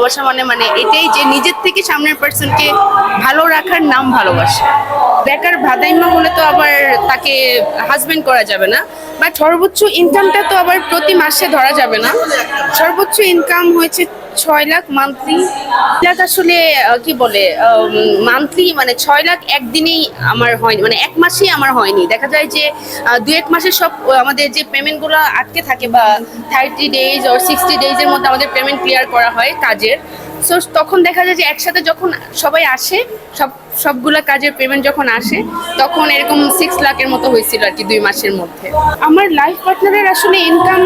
ভালোবাসা মানে মানে এটাই যে নিজের থেকে সামনের পার্সনকে ভালো রাখার নাম ভালোবাসা। বেকার ভাদাইমা হলে তো আবার তাকে হাজবেন্ড করা যাবে না, বা সর্বোচ্চ ইনকামটা তো আবার প্রতি মাসে ধরা যাবে না। সর্বোচ্চ ইনকাম হয়েছে ছয় লাখ মান্থলি লাখ আসলে কি বলে মান্থলি মানে ছয় লাখ একদিনেই আমার হয়নি মানে এক মাসেই আমার হয়নি। দেখা যায় যে দু এক মাসে সব আমাদের যে পেমেন্টগুলো আটকে থাকে বা থার্টি ডেজ ওর সিক্সটি ডেজের মধ্যে আমাদের পেমেন্ট ক্লিয়ার করা হয় কাজের। সো তখন দেখা যায় যে একসাথে যখন সবাই আসে, সব, সবগুলা কাজের পেমেন্ট যখন আসে, তখন এরকম সিক্স লাখের মতো হয়েছিল আর কি দুই মাসের মধ্যে। আমার লাইফ পার্টনারের আসলে ইনকাম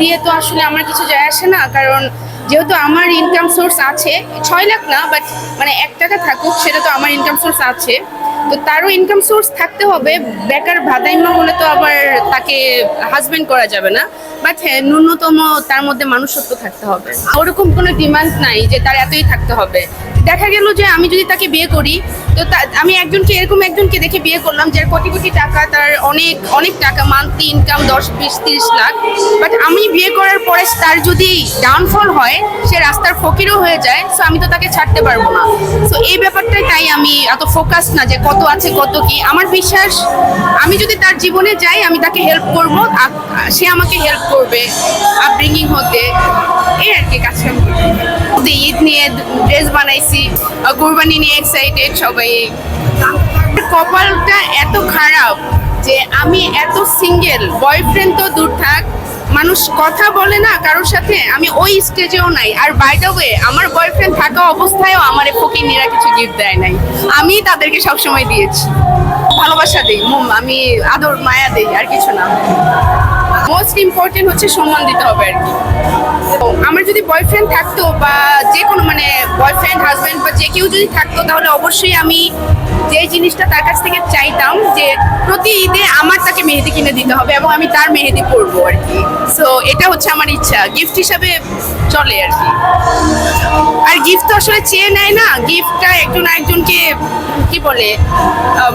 দিয়ে তো আসলে আমার কিছু যায় আসে না, কারণ যেহেতু আমার ইনকাম সোর্স আছে, ছয় লাখ না বাট মানে এক টাকা থাকুক, সেটা তো আমার ইনকাম সোর্স আছে। তো তারও ইনকাম সোর্স থাকতে হবে। বেকার ভাদাইমা হলে তো আবার তাকে হাজবেন্ড করা যাবে না। বাট হ্যাঁ ন্যূনতম তার মধ্যে মানুষত্ব থাকতে হবে। ওরকম কোনো ডিমান্ড নাই যে তার এতই থাকতে হবে। দেখা গেল যে আমি যদি তাকে বিয়ে করি, তো আমি একজনকে, এরকম একজনকে দেখে বিয়ে করলাম যার কোটি কোটি টাকা, তার অনেক অনেক টাকা মান্থলি ইনকাম দশ বিশ তিরিশ লাখ। বাট আমি বিয়ে করার পরে তার যদি ডাউনফল হয়, সে রাস্তার ফকিরও হয়ে যায় সো আমি তো তাকে ছাড়তে পারব না। সো এই ব্যাপারটাই তাই আমি এত ফোকাস না যে কত আছে, কত কি। আমার বিশ্বাস, আমি যদি তার জীবনে যাই, আমি তাকে হেল্প করব সে আমাকে হেল্প করবে আপব্রিঙ্গিং হতে। এই আর কি কাজকাম করতে ঈদ নিয়ে ড্রেস বানাইছি কোরবানি নিয়ে এক্সাইটেড সবাই। কপালটা এত খারাপ যে আমি এত সিঙ্গেল বয়ফ্রেন্ড তো দূর থাক, মানুষ কথা বলে না কারোর সাথে, আমি ওই স্টেজেও নাই। আর বাই দ্য ওয়ে আমার বয়ফ্রেন্ড থাকা অবস্থায়ও আমার ফকিনিরা কিছু গিফট দেয় নাই। আমি তাদেরকে সবসময় দিয়েছি। ভালোবাসা দিই আমি আদর, মায়া দিই, আর কিছু না। মোস্ট ইম্পর্টেন্ট হচ্ছে সম্মান দিতে হবে আর কি। আমার যদি বয়ফ্রেন্ড থাকতো বা যে কোনো মানে বয়ফ্রেন্ড হাজব্যান্ড বা যে কেউ যদি থাকতো, তাহলে অবশ্যই আমি যে জিনিসটা তার কাছ থেকে চাইতাম যে প্রতি ঈদে আমার তাকে মেহেদি কিনে দিতে হবে এবং আমি তার মেহেদি পরবো আর কি। সো এটা হচ্ছে আমার ইচ্ছা। গিফট হিসাবে চলে আর কি। আর গিফট তো আসলে চেয়ে নেয় না। গিফটটা একজন আরেকজনকে কি বলে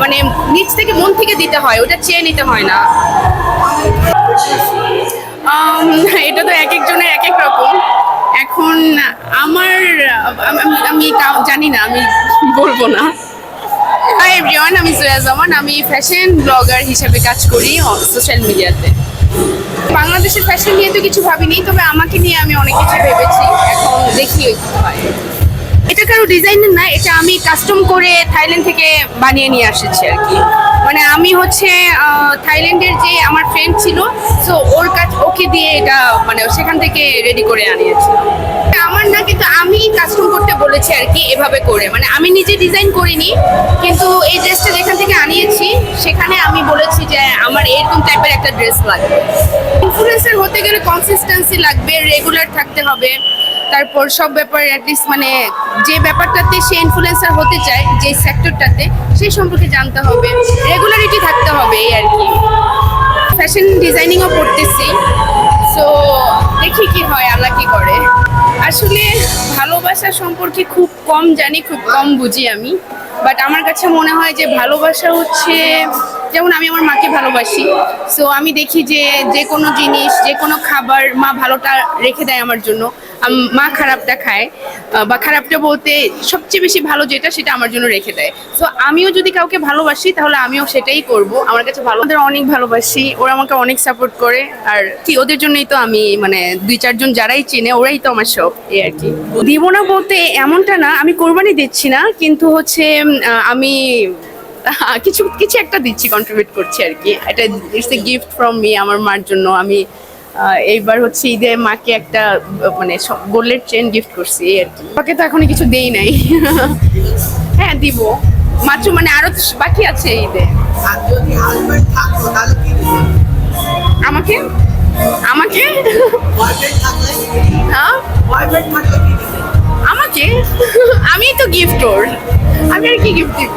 মানে নিজ থেকে মন থেকে দিতে হয়, ওটা চেয়ে নিতে হয় না। এটা তো এক একজনের এক এক রকম। এখন আমার, আমি জানি না, আমি বলব না। হাই এভরিওয়ান আমি জয়া জামান, আমি ফ্যাশন ব্লগার হিসেবে কাজ করি সোশ্যাল মিডিয়াতে বাংলাদেশের ফ্যাশন নিয়ে তো কিছু ভাবিনি, তবে আমাকে নিয়ে আমি অনেক কিছু ভেবেছি, এখন দেখি হয়। এটা কারও ডিজাইনের না, এটা আমি কাস্টম করে থাইল্যান্ড থেকে বানিয়ে নিয়ে আসেছি আর কি। মানে আমি হচ্ছে থাইল্যান্ডের যে আমার ফ্রেন্ড ছিল সো ওর কাছ, ওকে দিয়ে এটা মানে সেখান থেকে রেডি করে আনিয়েছিলাম আমার না, কিন্তু আমি কাস্টম করতে বলেছি আর কি এভাবে করে। মানে আমি নিজে ডিজাইন করিনি, কিন্তু এই ড্রেসটা যেখান থেকে আনিয়েছি, সেখানে আমি বলেছি যে আমার এরকম টাইপের একটা ড্রেস লাগবে। ইনফ্লুয়েন্সার হতে গেলে কনসিস্টেন্সি লাগবে রেগুলার থাকতে হবে। তারপর সব ব্যাপার অ্যাটলিস্ট মানে যে ব্যাপারটাতে সে ইনফ্লুয়েন্সার হতে চায়, যে সেক্টরটাতে সেই সম্পর্কে জানতে হবে। রেগুলারিটি থাকতে হবে এই আর কি। ফ্যাশন ডিজাইনিংও করতেছি। সো দেখি কি হয়, আল্লাহ কি করে। আসলে ভালোবাসা সম্পর্কে খুব কম জানি, খুব কম বুঝি আমি। বাট আমার কাছে মনে হয় যে ভালোবাসা হচ্ছে, যেমন আমি আমার মাকে ভালোবাসি। সো আমি দেখি যে যে কোনো জিনিস, যে কোনো খাবার মা ভালোটা রেখে দেয় আমার জন্য। মা খারাপটা খায় বা খারাপটা বলতে সবচেয়ে বেশি ভালো যেটা সেটা আমার জন্য রেখে দেয়। সো আমিও যদি কাউকে ভালোবাসি তাহলে আমিও সেটাই করব। আমার কাছে ভালো ওদের অনেক ভালোবাসি, ওরা আমাকে অনেক সাপোর্ট করে। আর কি, ওদের জন্যই তো আমি মানে দুই, চারজন যারাই চেনে, ওরাই তো আমার সব, এই আর কি। দিব না বলতে এমনটা না, আমি কোরবানি দিচ্ছি না, কিন্তু হচ্ছে আমি কিছু কিছু একটা দিচ্ছি কন্ট্রিবিউট করছি আর কি। এটা it's a gift from me আমার মার জন্য। আমি এইবার হচ্ছে ঈদে মাকে একটা মানে গোল্ডের চেন গিফট করছি, এই আর কি। মাকে তো এখনও কিছু দেই নাই। হ্যাঁ দিব। মাত্র মানে আরও বাকি আছে ঈদে। আমাকে? আমাকে? হ্যাঁ? আমাকে? আমি তো গিফট ওর। আমি আর কি গিফট দিব?